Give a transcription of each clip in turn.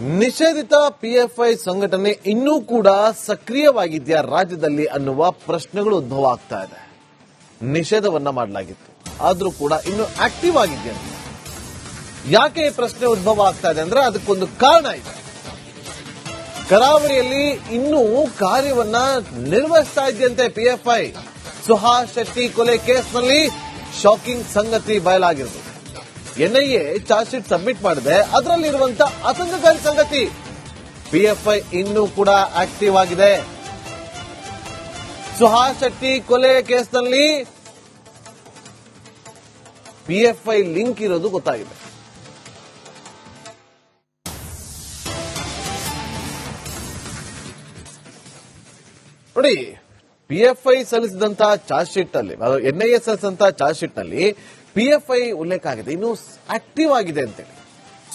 ನಿಷೇಧಿತ ಪಿಎಫ್ಐ ಸಂಘಟನೆ ಇನ್ನೂ ಕೂಡ ಸಕ್ರಿಯವಾಗಿದೆಯಾ ರಾಜ್ಯದಲ್ಲಿ ಅನ್ನುವ ಪ್ರಶ್ನೆಗಳು ಉದ್ಭವ ಆಗ್ತಾ ಇದೆ. ನಿಷೇಧವನ್ನ ಮಾಡಲಾಗಿತ್ತು. ಆದ್ರೂ ಕೂಡ ಇನ್ನು ಆಕ್ಟಿವ್ ಆಗಿದೆಯಾ? ಯಾಕೆ ಈ ಪ್ರಶ್ನೆ ಉದ್ಭವ ಆಗ್ತಾ ಇದೆ ಅಂದ್ರೆ ಅದಕ್ಕೊಂದು ಕಾರಣ ಇದೆ. ಕರಾವಳಿಯಲ್ಲಿ ಇನ್ನೂ ಕಾರ್ಯವನ್ನ ನಿರ್ವಹಿಸ್ತಾ ಇದೆಯಂತೆ ಪಿಎಫ್ಐ ಸುಹಾಸ್ ಶೆಟ್ಟಿ ಕೊಲೆ ಕೇಸ್ನಲ್ಲಿ ಶಾಕಿಂಗ್ ಸಂಗತಿ ಬಯಲಾಗಿರೋದು ಎನ್ಐಎ ಚಾರ್ಜ್ ಶೀಟ್ ಸಬ್ಮಿಟ್ ಮಾಡಿದೆ. ಅದರಲ್ಲಿರುವಂತಹ ಅಸಂಘಕಾರಿ ಸಂಗತಿ. ಪಿಎಫ್ಐ ಇನ್ನೂ ಕೂಡ ಆಕ್ಟಿವ್ ಆಗಿದೆ. ಸುಹಾಸ್ ಶೆಟ್ಟಿ ಕೊಲೆ ಕೇಸ್ನಲ್ಲಿ ಪಿಎಫ್ಐ ಲಿಂಕ್ ಇರೋದು ಗೊತ್ತಾಗಿದೆ. ನೋಡಿ ಪಿಎಫ್ಐ ಸಲ್ಲಿಸಿದಂತಹ ಚಾರ್ಜ್ ಶೀಟ್ನಲ್ಲಿ ಎನ್ಐಎ ಸಲ್ಲಿಸಿದಂತಹ ಚಾರ್ಜ್ ಶೀಟ್ನಲ್ಲಿ ಪಿಎಫ್ಐ ಉಲ್ಲೇಖ ಆಗಿದೆ. ಇನ್ನು ಆಕ್ಟಿವ್ ಆಗಿದೆ ಅಂತೇಳಿ.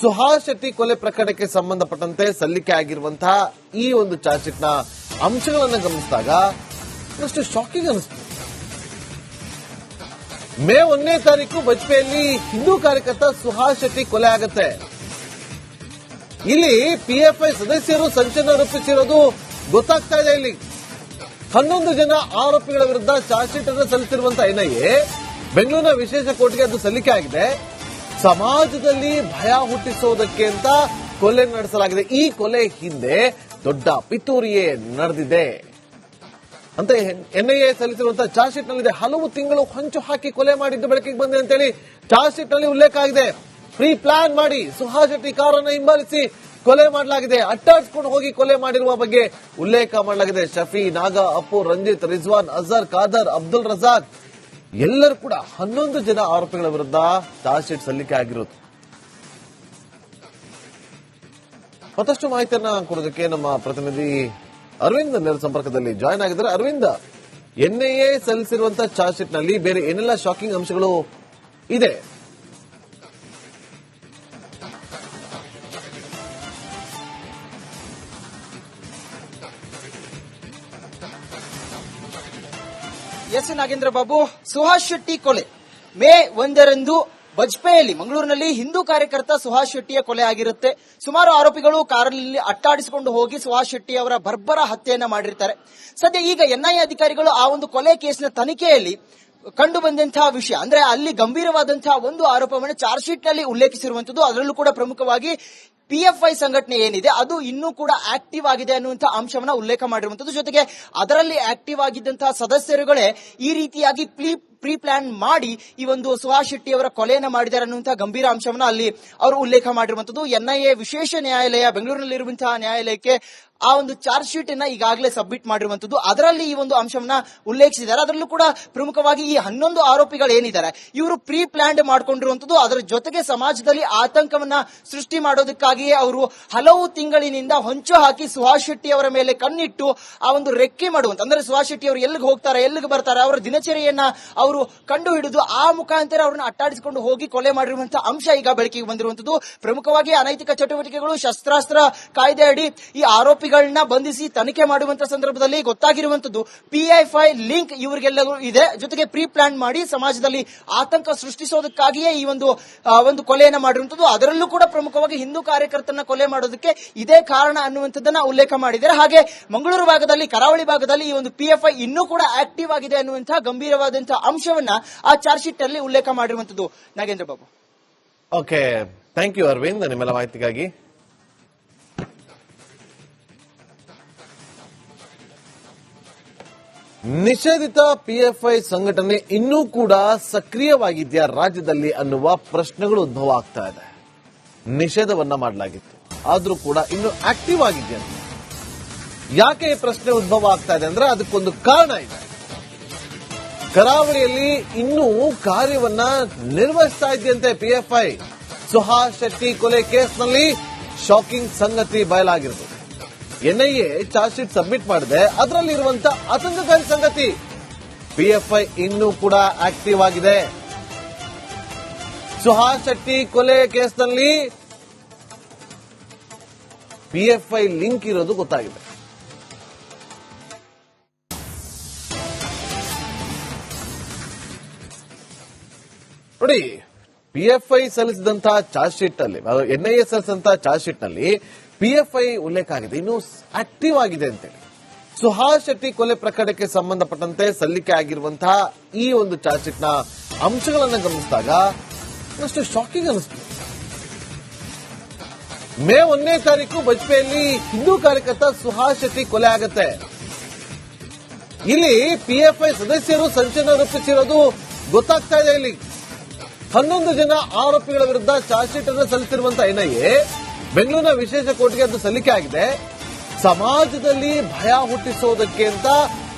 ಸುಹಾಸ್ ಶೆಟ್ಟಿ ಕೊಲೆ ಪ್ರಕರಣಕ್ಕೆ ಸಂಬಂಧಪಟ್ಟಂತೆ ಸಲ್ಲಿಕೆ ಆಗಿರುವಂತಹ ಈ ಒಂದು ಚಾರ್ಜ್ ಶೀಟ್ನ ಅಂಶಗಳನ್ನು ಗಮನಿಸಿದಾಗ ಅಷ್ಟು ಶಾಕಿಂಗ್ ಅನಿಸ್ತು ಮೇ ಒಂದನೇ ತಾರೀಕು ಬಜ್ಪೆಯಲ್ಲಿ ಹಿಂದೂ ಕಾರ್ಯಕರ್ತ ಸುಹಾಸ್ ಶೆಟ್ಟಿ ಕೊಲೆ ಆಗತ್ತೆ. ಇಲ್ಲಿ ಪಿಎಫ್ಐ ಸದಸ್ಯರು ಸಂಚಲನ ರೂಪಿಸಿರೋದು ಗೊತ್ತಾಗ್ತಾ ಇದೆ ಇಲ್ಲಿ. ಹನ್ನೊಂದು ಜನ ಆರೋಪಿಗಳ ವಿರುದ್ಧ ಚಾರ್ಜ್ ಶೀಟ್ ಅನ್ನು ಸಲ್ಲಿಸಿರುವಂತಹ ಎನ್ಐಎ ಬೆಂಗಳೂರಿನ ವಿಶೇಷ ಕೋರ್ಟ್ಗೆ ಅದು ಸಲ್ಲಿಕೆ ಆಗಿದೆ. ಸಮಾಜದಲ್ಲಿ ಭಯ ಹುಟ್ಟಿಸೋದಕ್ಕೆ ಅಂತ ಕೊಲೆ ನಡೆಸಲಾಗಿದೆ. ಈ ಕೊಲೆ ಹಿಂದೆ ದೊಡ್ಡ ಪಿತೂರಿಯೇ ನಡೆದಿದೆ. ಅಂತ ಎನ್ಐಎ ಸಲ್ಲಿಸಿರುವಂತಹ ಚಾರ್ಜ್ ಶೀಟ್ ನಲ್ಲಿದೆ ಹಲವು ತಿಂಗಳು ಹೊಂಚು ಹಾಕಿ ಕೊಲೆ ಮಾಡಿದ್ದು ಬೆಳಕಿಗೆ ಬಂದಿದೆ ಅಂತೇಳಿ ಚಾರ್ಜ್ ಶೀಟ್ನಲ್ಲಿ ಉಲ್ಲೇಖ ಆಗಿದೆ. ಪ್ರೀ ಪ್ಲಾನ್ ಮಾಡಿ ಸುಹಾಸ್ ಶೆಟ್ಟಿ ಕಾರನ್ನು ಹಿಂಬಾಲಿಸಿ ಕೊಲೆ ಮಾಡಲಾಗಿದೆ. ಅಟ್ಟಾಡ್ಸ್ಕೊಂಡು ಹೋಗಿ ಕೊಲೆ ಮಾಡಿರುವ ಬಗ್ಗೆ ಉಲ್ಲೇಖ ಮಾಡಲಾಗಿದೆ. ಶಫಿ, ನಾಗ, ಅಪ್ಪು, ರಂಜಿತ್, ರಿಜ್ವಾನ್, ಅಜರ್, ಖಾದರ್, ಅಬ್ದುಲ್ ರಜಾಕ್ ಎಲ್ಲರೂ ಕೂಡ ಹನ್ನೊಂದು ಜನ ಆರೋಪಿಗಳ ವಿರುದ್ಧ ಚಾರ್ಜ್ ಶೀಟ್ ಸಲ್ಲಿಕೆ ಆಗಿರೋದು. ಮತ್ತಷ್ಟು ಮಾಹಿತಿಯನ್ನ ಕೊಡೋದಕ್ಕೆ ನಮ್ಮ ಪ್ರತಿನಿಧಿ ಅರವಿಂದ್ ನೇರ ಸಂಪರ್ಕದಲ್ಲಿ ಜಾಯ್ನ್ ಆಗಿದ್ದಾರೆ. ಅರವಿಂದ್, ಎನ್ಐಎ ಸಲ್ಲಿಸಿರುವಂತಹ ಚಾರ್ಜ್ ಶೀಟ್ನಲ್ಲಿ ಬೇರೆ ಏನೆಲ್ಲ ಶಾಕಿಂಗ್ ಅಂಶಗಳು ಇದೆ? ಎಸ್ ನಾಗೇಂದ್ರ ಬಾಬು, ಸುಹಾಸ್ ಶೆಟ್ಟಿ ಕೊಲೆ. ಮೇ ಒಂದರಂದು ಬಜ್ಪೆಯಲ್ಲಿ, ಮಂಗಳೂರಿನಲ್ಲಿ ಹಿಂದೂ ಕಾರ್ಯಕರ್ತ ಸುಹಾಸ್ ಶೆಟ್ಟಿಯ ಕೊಲೆ ಆಗಿರುತ್ತೆ. ಸುಮಾರು ಆರೋಪಿಗಳು ಕಾರಲ್ಲಿ ಅಟ್ಟಾಡಿಸಿಕೊಂಡು ಹೋಗಿ ಸುಹಾಸ್ ಶೆಟ್ಟಿ ಅವರ ಬರ್ಬರ ಹತ್ಯೆಯನ್ನ ಮಾಡಿರ್ತಾರೆ. ಸದ್ಯ ಈಗ ಎನ್ಐಎ ಅಧಿಕಾರಿಗಳು ಆ ಒಂದು ಕೊಲೆ ಕೇಸಿನ ತನಿಖೆಯಲ್ಲಿ ಕಂಡು ಬಂದಂತಹ ವಿಷಯ. ಅಂದ್ರೆ ಅಲ್ಲಿ ಗಂಭೀರವಾದಂತಹ ಒಂದು ಆರೋಪವನ್ನು ಚಾರ್ಜ್ ಶೀಟ್ನಲ್ಲಿ ಉಲ್ಲೇಖಿಸಿರುವಂತದ್ದು ಅದರಲ್ಲೂ ಕೂಡ ಪ್ರಮುಖವಾಗಿ ಪಿಎಫ್ಐ ಸಂಘಟನೆ ಏನಿದೆ, ಅದು ಇನ್ನೂ ಕೂಡ ಆಕ್ಟಿವ್ ಆಗಿದೆ ಅನ್ನುವಂತಹ ಅಂಶವನ್ನ ಉಲ್ಲೇಖ ಮಾಡಿರುವಂತದ್ದು ಜೊತೆಗೆ ಅದರಲ್ಲಿ ಆಕ್ಟಿವ್ ಆಗಿದ್ದಂತಹ ಸದಸ್ಯರುಗಳೇ ಈ ರೀತಿಯಾಗಿ ಪ್ರೀ ಪ್ರೀ ಪ್ಲಾನ್ ಮಾಡಿ ಈ ಒಂದು ಸುಹಾಸ್ ಶೆಟ್ಟಿ ಅವರ ಕೊಲೆಯನ್ನು ಮಾಡಿದ್ದಾರೆ ಅನ್ನುವಂತಹ ಗಂಭೀರ ಅಂಶವನ್ನ ಅಲ್ಲಿ ಅವರು ಉಲ್ಲೇಖ ಮಾಡಿರುವಂತದ್ದು ಎನ್ಐಎ ವಿಶೇಷ ನ್ಯಾಯಾಲಯ, ಬೆಂಗಳೂರಿನಲ್ಲಿರುವಂತಹ ನ್ಯಾಯಾಲಯಕ್ಕೆ ಆ ಒಂದು ಚಾರ್ಜ್ ಶೀಟ್ ಅನ್ನ ಈಗಾಗಲೇ ಸಬ್ಮಿಟ್ ಮಾಡಿರುವಂತದ್ದು ಅದರಲ್ಲಿ ಈ ಒಂದು ಅಂಶವನ್ನ ಉಲ್ಲೇಖಿಸಿದ್ದಾರೆ. ಅದರಲ್ಲೂ ಕೂಡ ಪ್ರಮುಖವಾಗಿ ಈ ಹನ್ನೊಂದು ಆರೋಪಿಗಳು ಏನಿದ್ದಾರೆ, ಇವರು ಪ್ರೀ ಪ್ಲಾನ್ಡ್ ಮಾಡಿಕೊಂಡಿರುವಂತದ್ದು ಅದರ ಜೊತೆಗೆ ಸಮಾಜದಲ್ಲಿ ಆತಂಕವನ್ನ ಸೃಷ್ಟಿ ಮಾಡೋದಕ್ಕಾಗಿಯೇ ಅವರು ಹಲವು ತಿಂಗಳಿನಿಂದ ಹೊಂಚು ಹಾಕಿ ಸುಹಾಸ್ ಶೆಟ್ಟಿ ಅವರ ಮೇಲೆ ಕಣ್ಣಿಟ್ಟು ಆ ಒಂದು ರೆಕ್ಕೆ ಮಾಡುವಂತ, ಅಂದ್ರೆ ಸುಹಾಸ್ ಶೆಟ್ಟಿ ಅವರು ಎಲ್ಲಿಗೆ ಹೋಗ್ತಾರೆ, ಎಲ್ಲಿಗೆ ಬರ್ತಾರೆ, ಅವರ ದಿನಚರಿಯನ್ನ ಅವರು ಕಂಡು ಹಿಡಿದು ಆ ಮುಖಾಂತರ ಅವರನ್ನು ಅಟ್ಟಾಡಿಸಿಕೊಂಡು ಹೋಗಿ ಕೊಲೆ ಮಾಡಿರುವಂತಹ ಅಂಶ ಈಗ ಬೆಳಕಿಗೆ ಬಂದಿರುವಂತದ್ದು ಪ್ರಮುಖವಾಗಿ ಅನೈತಿಕ ಚಟುವಟಿಕೆಗಳು, ಶಸ್ತ್ರಾಸ್ತ್ರ ಕಾಯ್ದೆ ಅಡಿ ಈ ಆರೋಪಿಗಳನ್ನ ಬಂಧಿಸಿ ತನಿಖೆ ಮಾಡುವಂತಹ ಸಂದರ್ಭದಲ್ಲಿ ಗೊತ್ತಾಗಿರುವಂತದ್ದು ಪಿಐಫೈ ಲಿಂಕ್ ಇವರಿಗೆಲ್ಲರೂ ಇದೆ. ಜೊತೆಗೆ ಪ್ರೀ ಪ್ಲಾನ್ ಮಾಡಿ ಸಮಾಜದಲ್ಲಿ ಆತಂಕ ಸೃಷ್ಟಿಸೋದಕ್ಕಾಗಿಯೇ ಈ ಒಂದು ಒಂದು ಕೊಲೆಯನ್ನು ಮಾಡಿರುವಂತದ್ದು ಅದರಲ್ಲೂ ಕೂಡ ಪ್ರಮುಖವಾಗಿ ಹಿಂದೂ ಕಾರ್ಯಕರ್ತನ ಕೊಲೆ ಮಾಡೋದಕ್ಕೆ ಇದೇ ಕಾರಣ ಅನ್ನುವಂಥದ್ದನ್ನ ಉಲ್ಲೇಖ ಮಾಡಿದ್ದಾರೆ. ಹಾಗೆ ಮಂಗಳೂರು ಭಾಗದಲ್ಲಿ, ಕರಾವಳಿ ಭಾಗದಲ್ಲಿ ಈ ಒಂದು ಪಿಎಫ್ಐ ಇನ್ನೂ ಕೂಡ ಆಕ್ಟಿವ್ ಆಗಿದೆ ಅನ್ನುವಂತಹ ಗಂಭೀರವಾದಂತಹ ಅಂಶವನ್ನ ಆ ಚಾರ್ಜ್ ಶೀಟ್ ಅಲ್ಲಿ ಉಲ್ಲೇಖ ಮಾಡಿರುವಂತದ್ದು Nagendra Babu. Okay thank you Arvind ನಿಮ್ಮೆಲ್ಲ ಮಾಹಿತಿಗಾಗಿ. ನಿಷೇಧಿತ ಪಿಎಫ್ಐ ಸಂಘಟನೆ ಇನ್ನೂ ಕೂಡ ಸಕ್ರಿಯವಾಗಿದೆಯಾ ರಾಜ್ಯದಲ್ಲಿ ಅನ್ನುವ ಪ್ರಶ್ನೆಗಳು ಉದ್ಭವ ಆಗ್ತಾ ಇದೆ. ನಿಷೇಧವನ್ನ ಮಾಡಲಾಗಿತ್ತು. ಆದ್ರೂ ಕೂಡ ಇನ್ನು ಆಕ್ಟಿವ್ ಆಗಿದೆ. ಯಾಕೆ ಈ ಪ್ರಶ್ನೆ ಉದ್ಭವ ಆಗ್ತಾ ಇದೆ ಅಂದ್ರೆ ಅದಕ್ಕೊಂದು ಕಾರಣ ಇದೆ. ಕರಾವಳಿಯಲ್ಲಿ ಇನ್ನೂ ಕಾರ್ಯವನ್ನ ನಿರ್ವಹಿಸ್ತಾ ಇದೆಯಂತೆ ಪಿಎಫ್ಐ ಸುಹಾಸ್ ಶೆಟ್ಟಿ ಕೊಲೆ ಕೇಸ್ನಲ್ಲಿ ಶಾಕಿಂಗ್ ಸಂಗತಿ ಬಯಲಾಗಿರೋದು ಎನ್ಐಎ ಚಾರ್ಜ್ ಶೀಟ್ ಸಬ್ಮಿಟ್ ಮಾಡಿದೆ ಅದರಲ್ಲಿರುವಂತಹ ಆತಂಕಕಾರಿ ಸಂಗತಿ ಪಿಎಫ್ಐ ಇನ್ನೂ ಕೂಡ ಆಕ್ಟಿವ್ ಆಗಿದೆ. ಸುಹಾಸ್ ಶೆಟ್ಟಿ ಕೊಲೆ ಕೇಸ್ನಲ್ಲಿ ಪಿಎಫ್ಐ ಲಿಂಕ್ ಇರೋದು ಗೊತ್ತಾಗಿದೆ. ನೋಡಿ ಪಿಎಫ್ಐ ಸಲ್ಲಿಸಿದಂತಹ ಚಾರ್ಜ್ ಶೀಟ್ನಲ್ಲಿ ಎನ್ಐಎ ಸಲ್ಲಿಸಿದಂತಹ ಚಾರ್ಜ್ ಶೀಟ್ನಲ್ಲಿ ಪಿಎಫ್ಐ ಉಲ್ಲೇಖ ಆಗಿದೆ. ಇನ್ನು ಆಕ್ಟಿವ್ ಆಗಿದೆ ಅಂತೇಳಿ. ಸುಹಾಸ್ ಶೆಟ್ಟಿ ಕೊಲೆ ಪ್ರಕರಣಕ್ಕೆ ಸಂಬಂಧಪಟ್ಟಂತೆ ಸಲ್ಲಿಕೆ ಆಗಿರುವಂತಹ ಈ ಒಂದು ಚಾರ್ಜ್ ಶೀಟ್ನ ಅಂಶಗಳನ್ನು ಗಮನಿಸಿದಾಗ ಅಷ್ಟು ಶಾಕಿಂಗ್ ಅನಿಸ್ತು ಮೇ ಒಂದನೇ ತಾರೀಕು ಬಜ್ಪೆಯಲ್ಲಿ ಹಿಂದೂ ಕಾರ್ಯಕರ್ತ ಸುಹಾಸ್ ಶೆಟ್ಟಿ ಕೊಲೆ ಆಗತ್ತೆ. ಇಲ್ಲಿ ಪಿಎಫ್ಐ ಸದಸ್ಯರು ಸಂಚಲನ ರೂಪಿಸಿರೋದು ಗೊತ್ತಾಗ್ತಾ ಇದೆ ಇಲ್ಲಿ. ಹನ್ನೊಂದು ಜನ ಆರೋಪಿಗಳ ವಿರುದ್ಧ ಚಾರ್ಜ್ ಶೀಟ್ ಅನ್ನು ಸಲ್ಲಿಸಿರುವಂತಹ ಎನ್ಐಎ ಬೆಂಗಳೂರಿನ ವಿಶೇಷ ಕೋರ್ಟ್ಗೆ ಅದು ಸಲ್ಲಿಕೆ ಆಗಿದೆ. ಸಮಾಜದಲ್ಲಿ ಭಯ ಹುಟ್ಟಿಸೋದಕ್ಕೆ ಅಂತ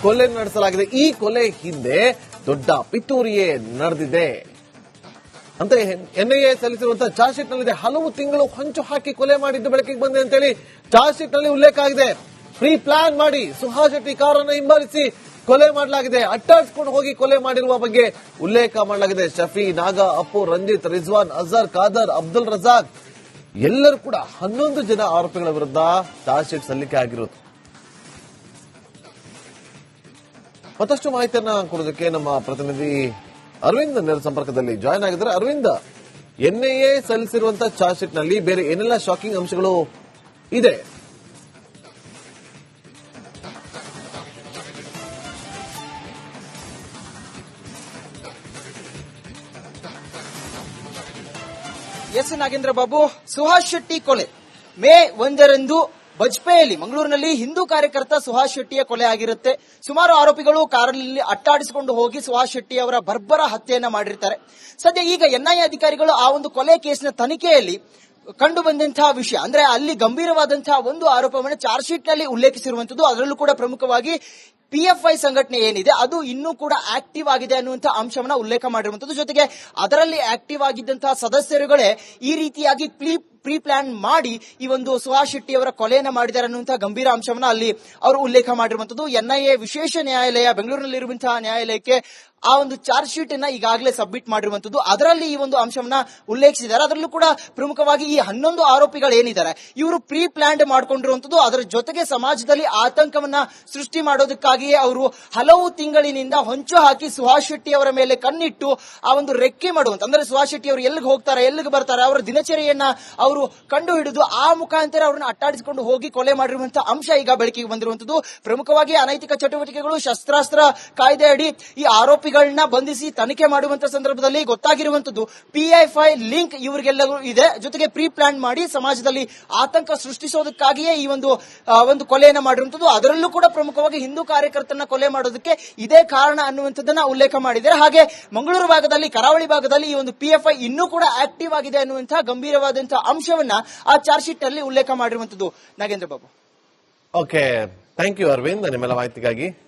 ಕೊಲೆ ನಡೆಸಲಾಗಿದೆ. ಈ ಕೊಲೆ ಹಿಂದೆ ದೊಡ್ಡ ಪಿತೂರಿಯೇ ನಡೆದಿದೆ. ಅಂತ ಎನ್ಐಎ ಸಲ್ಲಿಸಿರುವಂತಹ ಚಾರ್ಜ್ ಶೀಟ್ ನಲ್ಲಿದೆ ಹಲವು ತಿಂಗಳು ಹೊಂಚು ಹಾಕಿ ಕೊಲೆ ಮಾಡಿದ್ದು ಬೆಳಕಿಗೆ ಬಂದಿದೆ ಅಂತೇಳಿ ಚಾರ್ಜ್ ಶೀಟ್ನಲ್ಲಿ ಉಲ್ಲೇಖ ಆಗಿದೆ. ಫ್ರೀ ಪ್ಲಾನ್ ಮಾಡಿ ಸುಹಾಸ್ ಶೆಟ್ಟಿ ಕಾರನ್ನು ಹಿಂಬಾಲಿಸಿ ಕೊಲೆ ಮಾಡಲಾಗಿದೆ. ಅಟ್ಟಾಡಿಸಿಕೊಂಡು ಹೋಗಿ ಕೊಲೆ ಮಾಡಿರುವ ಬಗ್ಗೆ ಉಲ್ಲೇಖ ಮಾಡಲಾಗಿದೆ. ಶಫಿ, ನಾಗ, ಅಪ್ಪು, ರಂಜಿತ್, ರಿಜ್ವಾನ್, ಅಜರ್, ಖಾದರ್, ಅಬ್ದುಲ್ ರಜಾಕ್ ಎಲ್ಲರೂ ಕೂಡ ಹನ್ನೊಂದು ಜನ ಆರೋಪಿಗಳ ವಿರುದ್ಧ ಚಾರ್ಜ್ ಶೀಟ್ ಸಲ್ಲಿಕೆ ಆಗಿರೋದು ಮತ್ತಷ್ಟು ಮಾಹಿತಿಯನ್ನ ಕೊಡೋದಕ್ಕೆ ನಮ್ಮ ಪ್ರತಿನಿಧಿ ಅರವಿಂದ್ ನೇರ ಸಂಪರ್ಕದಲ್ಲಿ ಜಾಯ್ನ್ ಆಗಿದ್ದಾರೆ. ಅರವಿಂದ್, ಎನ್ಐಎ ಸಲ್ಲಿಸಿರುವಂತಹ ಚಾರ್ಜ್ ಶೀಟ್ನಲ್ಲಿ ಬೇರೆ ಏನೆಲ್ಲ ಶಾಕಿಂಗ್ ಅಂಶಗಳು ಇದೆ? ಎಸ್ ನಾಗೇಂದ್ರ ಬಾಬು, ಸುಹಾಸ್ ಶೆಟ್ಟಿ ಕೊಲೆ. ಮೇ ಒಂದರಂದು ಬಜ್ಪೆಯಲ್ಲಿ ಮಂಗಳೂರಿನಲ್ಲಿ ಹಿಂದೂ ಕಾರ್ಯಕರ್ತ ಸುಹಾಸ್ ಶೆಟ್ಟಿಯ ಕೊಲೆ ಆಗಿರುತ್ತೆ. ಸುಮಾರು ಆರೋಪಿಗಳು ಕಾರಲ್ಲಿ ಅಟ್ಟಾಡಿಸಿಕೊಂಡು ಹೋಗಿ ಸುಹಾಸ್ ಶೆಟ್ಟಿ ಅವರ ಬರ್ಬರ ಹತ್ಯೆಯನ್ನ ಮಾಡಿರ್ತಾರೆ. ಸದ್ಯ ಈಗ ಎನ್ಐಎ ಅಧಿಕಾರಿಗಳು ಆ ಒಂದು ಕೊಲೆ ಕೇಸಿನ ತನಿಖೆಯಲ್ಲಿ ಕಂಡು ಬಂದಂತಹ ವಿಷಯ. ಅಂದ್ರೆ ಅಲ್ಲಿ ಗಂಭೀರವಾದಂತಹ ಒಂದು ಆರೋಪವನ್ನು ಚಾರ್ಜ್ ಶೀಟ್ನಲ್ಲಿ ಉಲ್ಲೇಖಿಸಿರುವಂತದ್ದು ಅದರಲ್ಲೂ ಕೂಡ ಪ್ರಮುಖವಾಗಿ ಪಿಎಫ್ಐ ಸಂಘಟನೆ ಏನಿದೆ, ಅದು ಇನ್ನೂ ಕೂಡ ಆಕ್ಟಿವ್ ಆಗಿದೆ ಅನ್ನುವಂತಹ ಅಂಶವನ್ನ ಉಲ್ಲೇಖ ಮಾಡಿರುವಂತದ್ದು ಜೊತೆಗೆ ಅದರಲ್ಲಿ ಆಕ್ಟಿವ್ ಆಗಿದ್ದಂತಹ ಸದಸ್ಯರುಗಳೇ ಈ ರೀತಿಯಾಗಿ ಪ್ಲೀ ಪ್ರೀ ಪ್ಲಾನ್ ಮಾಡಿ ಈ ಒಂದು ಸುಹಾಸ್ ಶೆಟ್ಟಿ ಅವರ ಕೊಲೆಯನ್ನು ಮಾಡಿದ್ದಾರೆ ಅನ್ನುವಂತಹ ಗಂಭೀರ ಅಂಶವನ್ನ ಅಲ್ಲಿ ಅವರು ಉಲ್ಲೇಖ ಮಾಡಿರುವಂತದ್ದು ಎನ್ಐಎ ವಿಶೇಷ ನ್ಯಾಯಾಲಯ, ಬೆಂಗಳೂರಿನಲ್ಲಿರುವಂತಹ ನ್ಯಾಯಾಲಯಕ್ಕೆ ಆ ಒಂದು ಚಾರ್ಜ್ ಶೀಟ್ ಅನ್ನ ಈಗಾಗಲೇ ಸಬ್ಮಿಟ್ ಮಾಡಿರುವಂತದ್ದು ಅದರಲ್ಲಿ ಈ ಒಂದು ಅಂಶವನ್ನ ಉಲ್ಲೇಖಿಸಿದ್ದಾರೆ. ಅದರಲ್ಲೂ ಕೂಡ ಪ್ರಮುಖವಾಗಿ ಈ ಹನ್ನೊಂದು ಆರೋಪಿಗಳು ಏನಿದ್ದಾರೆ, ಇವರು ಪ್ರೀ ಪ್ಲಾನ್ಡ್ ಮಾಡ್ಕೊಂಡಿರುವಂತದ್ದು ಅದರ ಜೊತೆಗೆ ಸಮಾಜದಲ್ಲಿ ಆತಂಕವನ್ನ ಸೃಷ್ಟಿ ಮಾಡೋದಕ್ಕಾಗಿಯೇ ಅವರು ಹಲವು ತಿಂಗಳಿನಿಂದ ಹೊಂಚು ಹಾಕಿ ಸುಹಾಸ್ ಶೆಟ್ಟಿ ಅವರ ಮೇಲೆ ಕಣ್ಣಿಟ್ಟು ಆ ಒಂದು ರೆಕ್ಕೆ ಮಾಡುವಂತ, ಅಂದ್ರೆ ಸುಹಾಸ್ ಶೆಟ್ಟಿ ಅವರು ಎಲ್ಲಿಗೆ ಹೋಗ್ತಾರೆ, ಎಲ್ಲಿಗೆ ಬರ್ತಾರೆ, ಅವರ ದಿನಚರಿಯನ್ನ ಅವರು ಕಂಡು ಹಿಡಿದು ಆ ಮುಖಾಂತರ ಅವರನ್ನು ಅಟ್ಟಾಡಿಸಿಕೊಂಡು ಹೋಗಿ ಕೊಲೆ ಮಾಡಿರುವಂತಹ ಅಂಶ ಈಗ ಬೆಳಕಿಗೆ ಬಂದಿರುವಂತದ್ದು ಪ್ರಮುಖವಾಗಿ ಅನೈತಿಕ ಚಟುವಟಿಕೆಗಳು, ಶಸ್ತ್ರಾಸ್ತ್ರ ಕಾಯ್ದೆ ಅಡಿ ಈ ಆರೋಪಿಗಳನ್ನ ಬಂಧಿಸಿ ತನಿಖೆ ಮಾಡುವಂತಹ ಸಂದರ್ಭದಲ್ಲಿ ಗೊತ್ತಾಗಿರುವಂತದ್ದು ಪಿಐಫೈ ಲಿಂಕ್ ಇವರಿಗೆಲ್ಲರೂ ಇದೆ. ಜೊತೆಗೆ ಪ್ರೀ ಪ್ಲಾನ್ ಮಾಡಿ ಸಮಾಜದಲ್ಲಿ ಆತಂಕ ಸೃಷ್ಟಿಸೋದಕ್ಕಾಗಿಯೇ ಈ ಒಂದು ಒಂದು ಕೊಲೆಯನ್ನು ಮಾಡಿರುವಂತದ್ದು ಅದರಲ್ಲೂ ಕೂಡ ಪ್ರಮುಖವಾಗಿ ಹಿಂದೂ ಕಾರ್ಯಕರ್ತನ ಕೊಲೆ ಮಾಡೋದಕ್ಕೆ ಇದೇ ಕಾರಣ ಅನ್ನುವಂಥದ್ದನ್ನ ಉಲ್ಲೇಖ ಮಾಡಿದ್ದಾರೆ. ಹಾಗೆ ಮಂಗಳೂರು ಭಾಗದಲ್ಲಿ, ಕರಾವಳಿ ಭಾಗದಲ್ಲಿ ಈ ಒಂದು ಪಿಎಫ್ಐ ಇನ್ನೂ ಕೂಡ ಆಕ್ಟಿವ್ ಆಗಿದೆ ಅನ್ನುವಂತಹ ಗಂಭೀರವಾದಂತಹ ಅಂಶವನ್ನ ಆ ಚಾರ್ಜ್ ಶೀಟ್ ಅಲ್ಲಿ ಉಲ್ಲೇಖ ಮಾಡಿರುವಂತದ್ದು Nagendra Babu. Okay thank you Arvind ನಿಮ್ಮೆಲ್ಲ ಮಾಹಿತಿಗಾಗಿ.